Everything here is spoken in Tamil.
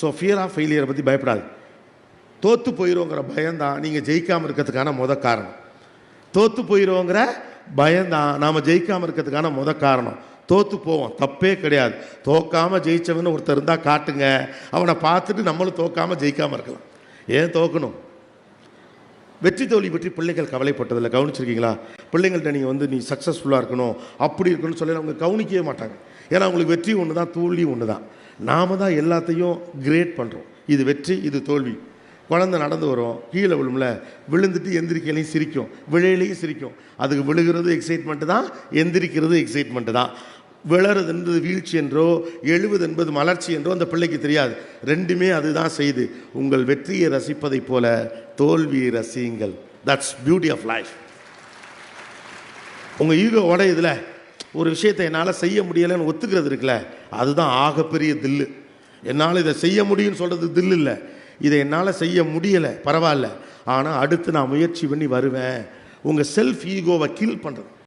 ஸோ ஃபியர் ஆஃப் ஃபெயிலியரை பற்றி பயப்படாது. தோற்று போயிடுவோங்கிற பயம்தான் நீங்கள் ஜெயிக்காமல் இருக்கிறதுக்கான முத காரணம். தோற்று போயிடுவோங்கிற பயம்தான் நாம் ஜெயிக்காமல் இருக்கிறதுக்கான முத காரணம். தோற்று போவோம் தப்பே கிடையாது. தோக்காமல் ஜெயித்தவன் ஒருத்தர் இருந்தால் காட்டுங்க. அவனை பார்த்துட்டு நம்மளும் தோக்காமல் ஜெயிக்காமல் இருக்கலாம். ஏன் தோக்கணும்? வெற்றி தோல்வி பற்றி பிள்ளைகள் கவலைப்பட்டதில்லை. கவனிச்சிருக்கீங்களா? பிள்ளைங்கள்ட்ட நீங்கள் வந்து நீ சக்ஸஸ்ஃபுல்லாக இருக்கணும் அப்படி இருக்கணும்னு சொல்லி அவங்க கவனிக்கவே மாட்டாங்க. ஏன்னா அவங்களுக்கு வெற்றி ஒன்று தான் தோல்வி ஒன்று தான் நாம தான் எல்லாத்தையும் கிரேட் பண்ணுறோம் இது வெற்றி இது தோல்வி. குழந்தை நடந்து வரும் கீழே விழும்ல விழுந்துட்டு எந்திரிக்கையிலையும் சிரிக்கும். விழையிலையும் சிரிக்கும். அதுக்கு விழுகிறது எக்ஸைட்மெண்ட்டு தான் எந்திரிக்கிறது எக்ஸைட்மெண்ட்டு தான். விளறது என்பது வீழ்ச்சி என்றோ எழுவது என்பது மலர்ச்சி என்றோ அந்த பிள்ளைக்கு தெரியாது. ரெண்டுமே அதுதான் செய்து உங்கள் வெற்றியை ரசிப்பதைப் போல தோல்வியை ரசியுங்கள். தட்ஸ் பியூட்டி ஆஃப் லைஃப் உங்கள் ஈகோ உடையுதுல. ஒரு விஷயத்தை என்னால் செய்ய முடியலைன்னு ஒத்துக்கிறது இருக்குல்ல அதுதான் ஆகப்பெரிய தில்லு. என்னால் இதை செய்ய முடியும்னு சொல்கிறது தில்லு இல்லை. இதை என்னால் செய்ய முடியலை பரவாயில்ல. ஆனால் அடுத்து நான் முயற்சி பண்ணி வருவேன். உங்கள் செல்ஃப் ஈகோவை கில் பண்ணுறது